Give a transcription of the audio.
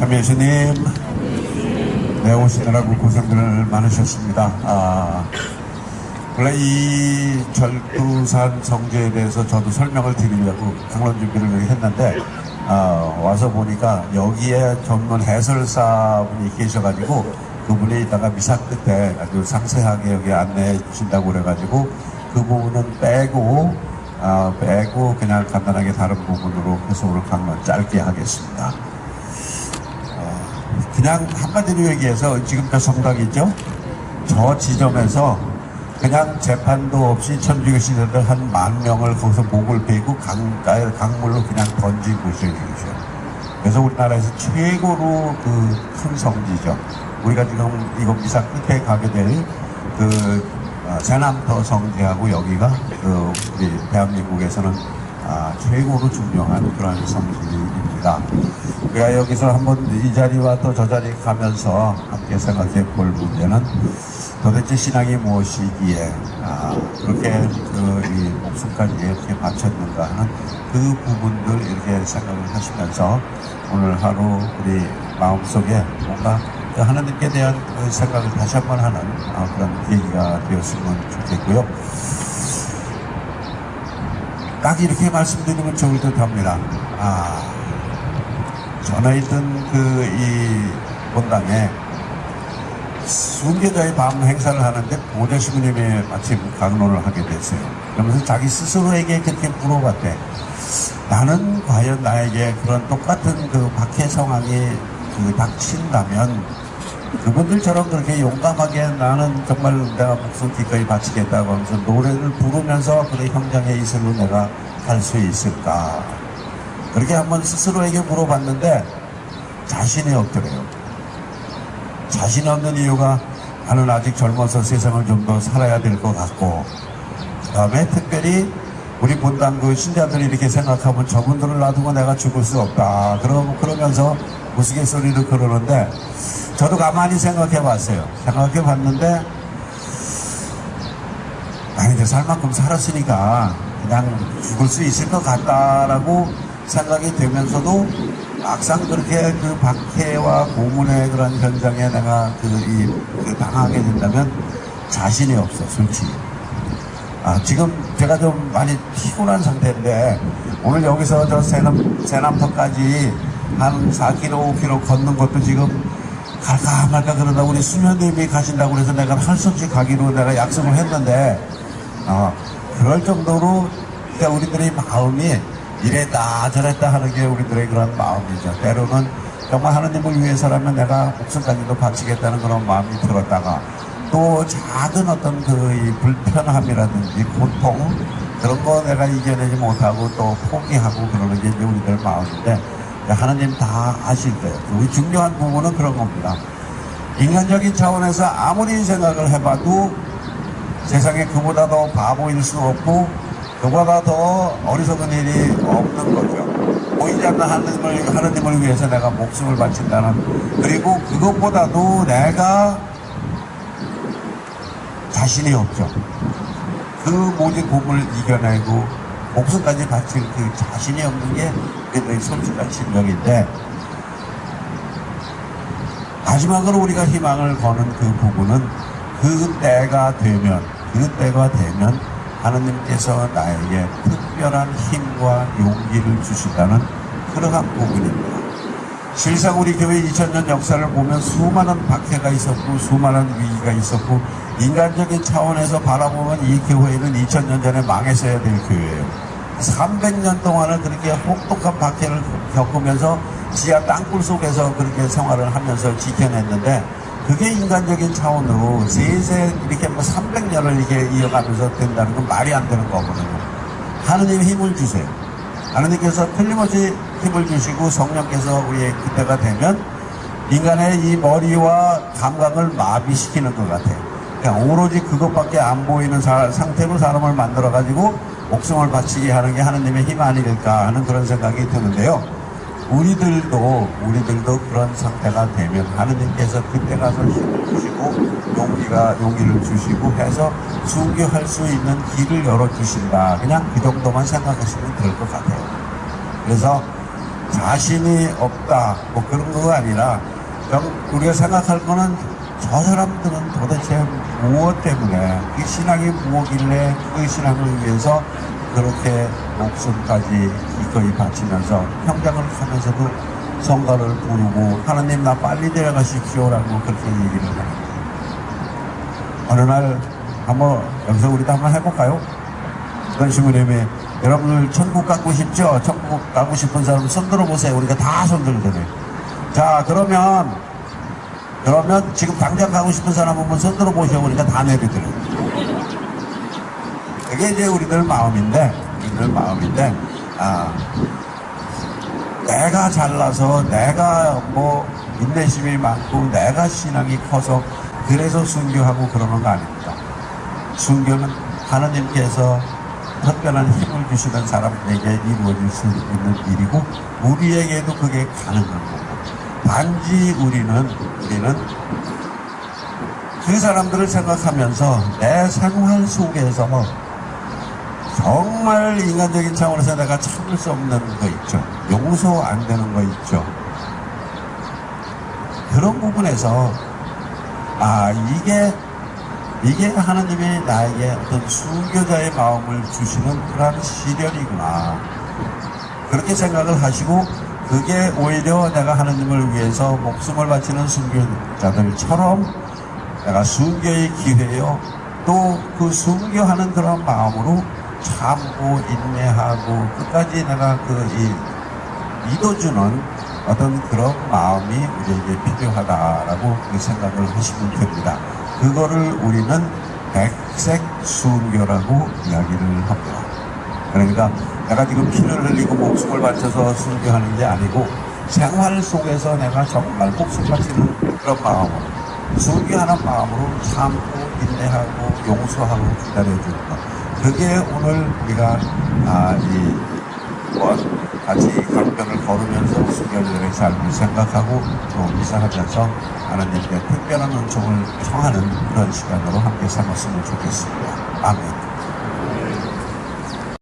참 예수님, 네, 오시느라고 고생들 많으셨습니다. 아, 원래 이 절두산 성제에 대해서 저도 설명을 드리려고 강론 준비를 했는데, 아, 와서 보니까 여기에 전문 해설사분이 계셔가지고 그분이 이따가 미사 끝에 아주 상세하게 여기 안내해 주신다고 그래가지고 그 부분은 빼고, 아, 빼고 그냥 간단하게 다른 부분으로 해석을 강론 짧게 하겠습니다. 그냥 한마디로 얘기해서 지금 저 성당이죠? 저 지점에서 그냥 재판도 없이 천주교 신자들 한만 명을 거기서 목을 베고 강가에 강물로 그냥 던진 곳이에요. 그래서 우리나라에서 최고로 그 큰 성지죠. 우리가 지금 이거 미사 끝에 가게 될그 세남터 성지하고 여기가 그 우리 대한민국에서는 아, 최고로 중요한 그런 성지입니다. 우리가 여기서 한번 이 자리와 또 저 자리 가면서 함께 생각해 볼 문제는 도대체 신앙이 무엇이기에 아, 그렇게 그이 목숨까지 이렇게 바쳤는가 하는 그 부분들 이렇게 생각을 하시면서 오늘 하루 우리 마음속에 뭔가 그 하나님께 대한 그 생각을 다시 한번 하는 아, 그런 계기가 되었으면 좋겠고요. 딱 이렇게 말씀드리면 좋을 듯 합니다. 아, 전에 있던 그 이 본당에 순교자의 밤 행사를 하는데 보대시부님이 마침 강론을 하게 됐어요. 그러면서 자기 스스로에게 그렇게 물어봤대. 나는 과연 나에게 그런 똑같은 그 박해 상황이 그 닥친다면 그분들처럼 그렇게 용감하게 나는 정말 내가 목숨 기꺼이 바치겠다고 하면서 노래를 부르면서 그래 형장의 이슬로 내가 갈 수 있을까? 그렇게 한번 스스로에게 물어봤는데 자신이 없더래요. 자신이 없는 이유가 나는 아직 젊어서 세상을 좀 더 살아야 될 것 같고 그 다음에 특별히 우리 본당 그 신자들이 이렇게 생각하면 저분들을 놔두고 내가 죽을 수 없다 그러, 그러면서 우스갯소리로 그러는데 저도 가만히 생각해 봤어요. 생각해 봤는데, 아니, 이제 살 만큼 살았으니까 그냥 죽을 수 있을 것 같다라고 생각이 되면서도 막상 그렇게 그 박해와 고문의 그런 현장에 내가 그, 이, 그 당하게 된다면 자신이 없어, 솔직히. 아, 지금 제가 좀 많이 피곤한 상태인데, 오늘 여기서 저 세남, 세남터까지 한 4km, 5km 걷는 것도 지금 갈까 말까 그러다 우리 수면님이 가신다고 그래서 내가 할수 없이 가기로 내가 약속을 했는데 어, 그럴 정도로 우리들의 마음이 이랬다 저랬다 하는 게 우리들의 그런 마음이죠. 때로는 정말 하나님을 위해서라면 내가 목숨까지도 바치겠다는 그런 마음이 들었다가 또 작은 어떤 그 불편함이라든지 고통 그런 거 내가 이겨내지 못하고 또 포기하고 그러는 게 이제 우리들 마음인데 하나님 다 아실 거예요. 우리 중요한 부분은 그런 겁니다. 인간적인 차원에서 아무리 생각을 해봐도 세상에 그보다 더 바보일 수 없고 그보다 더 어리석은 일이 없는 거죠. 보이지 않는 하나님을, 하나님을 위해서 내가 목숨을 바친다는 그리고 그것보다도 내가 자신이 없죠. 그 모든 공을 이겨내고 목숨까지 바칠 그 자신이 없는 게 우리의 솔직한 심정인데 마지막으로 우리가 희망을 거는 그 부분은 그 때가 되면 그 때가 되면 하나님께서 나에게 특별한 힘과 용기를 주신다는 그러한 부분입니다. 실상 우리 교회 2000년 역사를 보면 수많은 박해가 있었고 수많은 위기가 있었고 인간적인 차원에서 바라보면 이 교회는 2000년 전에 망했어야 될 교회예요. 300년 동안을 그렇게 혹독한 박해를 겪으면서 지하 땅굴 속에서 그렇게 생활을 하면서 지켜냈는데 그게 인간적인 차원으로 세세 이렇게 뭐 300년을 이렇게 이어가면서 된다는 건 말이 안 되는 거거든요. 하느님 힘을 주세요. 하느님께서 틀림없이 힘을 주시고 성령께서 우리의 그때가 되면 인간의 이 머리와 감각을 마비시키는 것 같아요. 그냥 오로지 그것밖에 안 보이는 사, 상태로 사람을 만들어 가지고 목숨을 바치게 하는 게 하느님의 힘 아니길까 하는 그런 생각이 드는데요. 우리들도, 우리들도 그런 상태가 되면 하느님께서 그때 가서 힘을 주시고 용기가, 용기를 주시고 해서 순교할 수 있는 길을 열어 주신다. 그냥 그 정도만 생각하시면 될 것 같아요. 그래서 자신이 없다 뭐 그런 거가 아니라 영- 우리가 생각할 거는 저 사람들은 도대체 무엇 때문에 그 신앙이 무엇길래 그 신앙을 위해서 그렇게 목숨까지 기꺼이 바치면서 평장을 하면서도 성가를 부르고 하나님 나 빨리 데려가십시오라고 그렇게 얘기를 합니다. 어느 날 한번 여기서 우리도 한번 해볼까요? 전시무님이 여러분들 천국 가고 싶죠? 천국 가고 싶은 사람 손 들어보세요. 우리가 다 손 들잖아요. 자 그러면 그러면 지금 당장 가고 싶은 사람 한번 손 들어보시고 우리가 다 내려드려요. 그게 이제 우리들 마음인데 우리들 마음인데 아 내가 잘나서 내가 뭐 인내심이 많고 내가 신앙이 커서 그래서 순교하고 그러는 거 아닙니다. 순교는 하나님께서 특별한 힘을 주시는 사람에게 이루어질 수 있는 일이고 우리에게도 그게 가능한 거고 단지 우리는 우리는 그 사람들을 생각하면서 내 생활 속에서 정말 인간적인 차원에서 내가 참을 수 없는 거 있죠. 용서 안 되는 거 있죠. 그런 부분에서 아 이게 이게 하나님이 나에게 어떤 순교자의 마음을 주시는 그러한 시련이구나. 그렇게 생각을 하시고 그게 오히려 내가 하나님을 위해서 목숨을 바치는 순교자들처럼 내가 순교의 기회요. 또 그 순교하는 그런 마음으로 참고 인내하고 끝까지 내가 그 이 믿어주는 어떤 그런 마음이 우리에게 필요하다라고 그 생각을 하시면 됩니다. 그거를 우리는 백색 순교라고 이야기를 합니다. 그러니까 내가 지금 피를 흘리고 목숨을 바쳐서 순교하는 게 아니고 생활 속에서 내가 정말 목숨 바치는 그런 마음으로 순교하는 마음으로 참고 인내하고 용서하고 기다려주는 것. 그게 오늘 우리가 아, 이 뭐, 같이 강변을 걸으면서 순결들의 삶을 생각하고 또 미사하면서 하나님께 특별한 은총을 청하는 그런 시간으로 함께 삼았으면 좋겠습니다. 아멘.